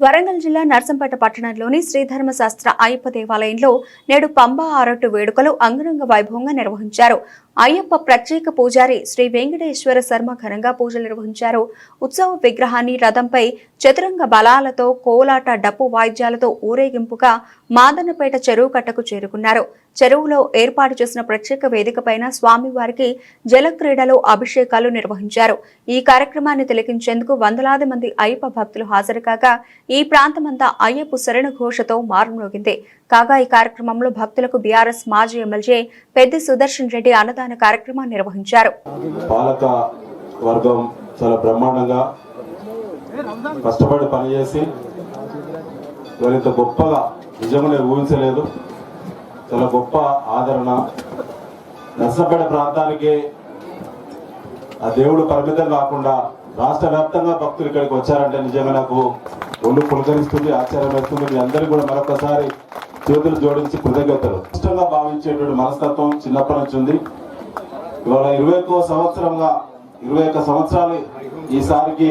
వరంగల్ జిల్లా నర్సంపేట పట్టణంలోని శ్రీధర్మశాస్త్ర అయ్యప్ప దేవాలయంలో నేడు పంబా ఆరట్టు వేడుకలు అంగరంగ వైభవంగా నిర్వహించారు. అయ్యప్ప ప్రత్యేక పూజారి శ్రీ వెంకటేశ్వర శర్మ ఘనంగా పూజలు నిర్వహించారు. ఉత్సవ విగ్రహాన్ని రథంపై చతురంగ బలాలతో కోలాట డప్పు వాయిద్యాలతో ఊరేగింపుగా మాదన్నపేట చెరువు కట్టకు చేరుకున్నారు. చెరువులో ఏర్పాటు చేసిన ప్రత్యేక వేదికపైన స్వామివారికి జలక్రీడలో అభిషేకాలు నిర్వహించారు. ఈ కార్యక్రమాన్ని తిలకించేందుకు వందలాది మంది అయ్యప్ప భక్తులు హాజరు కాగా ఈ ప్రాంతమంతా అయ్యప్ప శరణ ఘోషతో మారుమోగింది కాగా ఈ కార్యక్రమంలో భక్తులకు బీఆర్ఎస్ మాజీ ఎమ్మెల్యే పెద్ది సుదర్శన్ రెడ్డి అన్నదాన కార్యక్రమాన్ని నిర్వహించారు. పాలక వర్గం చాలా బ్రహ్మాండంగా కష్టపడి పనిచేసి గొప్పగా నిజంగా ఊహించలేదు. చాలా గొప్ప ఆదరణ. నర్సపేట ప్రాంతానికి ఆ దేవుడు పరిమితం కాకుండా రాష్ట్ర వ్యాప్తంగా భక్తులు ఇక్కడికి వచ్చారంటే నిజంగా నాకు ఒళ్ళు పులకరిస్తుంది ఆశ్చర్యం వేస్తుంది. మీ అందరికీ కూడా మరొకసారి చేతులు జోడించి కృతజ్ఞతలు. ఇష్టంగా భావించేటువంటి మనస్తత్వం చిన్నప్పటి నుంచి ఉంది. ఇవాళ ఇరవై ఒక్క సంవత్సరంగా ఇరవై ఒక్క సంవత్సరాలు ఈసారికి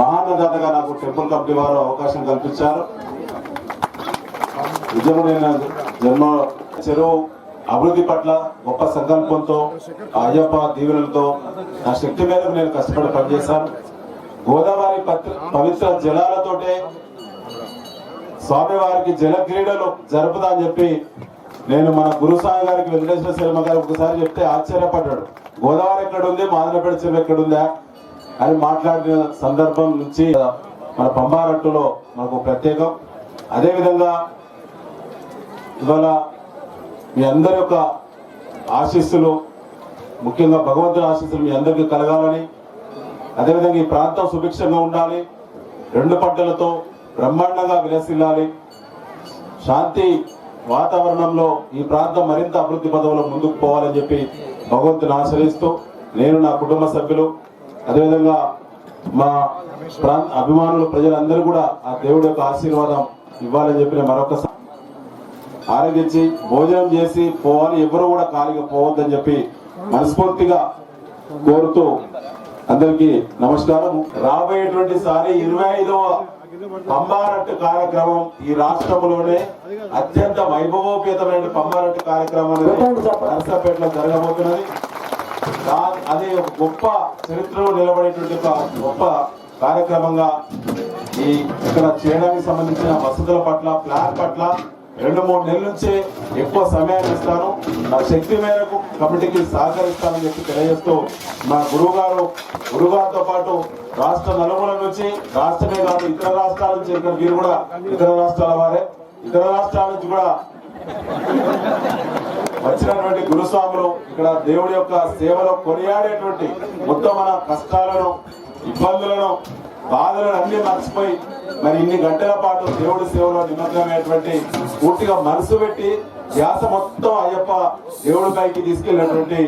మహానదాతగా నాకు టెంపుల్ కమిటీ వారు అవకాశం కల్పించారు. నిజమైన జన్మ చెరువు అభివృద్ధి పట్ల గొప్ప సంకల్పంతో అయ్యప్ప దీవెనలతో నా శక్తి మేరకు నేను కష్టపడి పనిచేశాను. గోదావరి పవిత్ర జలాలతోటే స్వామివారికి జల క్రీడలు జరుపుదా అని చెప్పి నేను మన గురుస్వామి గారికి వెంకటేశ్వర శర్మ గారు ఒకసారి చెప్తే ఆశ్చర్యపడ్డాడు. గోదావరి ఎక్కడ ఉంది మాదనపేట చెరువు ఎక్కడ ఉందా అని మాట్లాడిన సందర్భం నుంచి మన పంబారట్టులో మనకు ప్రత్యేకం. అదేవిధంగా ఇవాళ మీ అందరి యొక్క ఆశీస్సులు ముఖ్యంగా భగవంతుని ఆశీస్సులు మీ అందరికీ కలగాలని అదేవిధంగా ఈ ప్రాంతం సుభిక్షంగా ఉండాలి రెండు పంటలతో బ్రహ్మాండంగా విలసిల్లాలి. శాంతి వాతావరణంలో ఈ ప్రాంతం మరింత అభివృద్ధి పదవులో ముందుకు పోవాలని చెప్పి భగవంతుని ఆశ్రయిస్తూ నేను నా కుటుంబ సభ్యులు అదేవిధంగా మా ప్రాంత అభిమానులు ప్రజలందరూ కూడా ఆ దేవుడి యొక్క ఆశీర్వాదం ఇవ్వాలని చెప్పి మరొకసారి ఆరోగించి భోజనం చేసి పోవాలి. ఎవరు కూడా ఖాళీగా పోవద్దని చెప్పి మనస్ఫూర్తిగా కోరుతూ అందరికీ నమస్కారం. రాబోయేటువంటి సారి ఇరవై ఐదవ పంబారట్టు కార్యక్రమం ఈ రాష్ట్రంలోనే అత్యంత వైభవోపేతమైన పంబారట్టు కార్యక్రమం అనేది నరసపేటలో జరగబోతున్నది. అది ఒక గొప్ప చరిత్రలో నిలబడేటువంటి ఒక గొప్ప కార్యక్రమంగా ఈ ఇక్కడ చేయడానికి సంబంధించిన వసతుల పట్ల ప్లాన్ పట్ల రెండు మూడు నెలల నుంచే ఎక్కువ సమయాన్ని ఇస్తాను. నా శక్తి మేరకు కమిటీకి సహకరిస్తానని చెప్పి తెలియజేస్తూ మా గురువుగారు గురుగారితో పాటు రాష్ట్ర నలుమూల నుంచి రాష్ట్రమే కాదు ఇతర రాష్ట్రాల నుంచి ఇక్కడ మీరు కూడా ఇతర రాష్ట్రాల వారే. ఇతర రాష్ట్రాల నుంచి కూడా వచ్చినటువంటి గురుస్వాములు ఇక్కడ దేవుడి యొక్క సేవలో కొనియాడేటువంటి మొత్తం మన కష్టాలను ఇబ్బందులను బాధలను అన్ని మర్చిపోయి మరి ఇన్ని గంటల పాటు దేవుడి సేవలో నిమగ్నమైనటువంటి పూర్తిగా మనసు పెట్టి ధ్యాస మొత్తం అయ్యప్ప దేవుడి పైకి తీసుకెళ్ళినటువంటి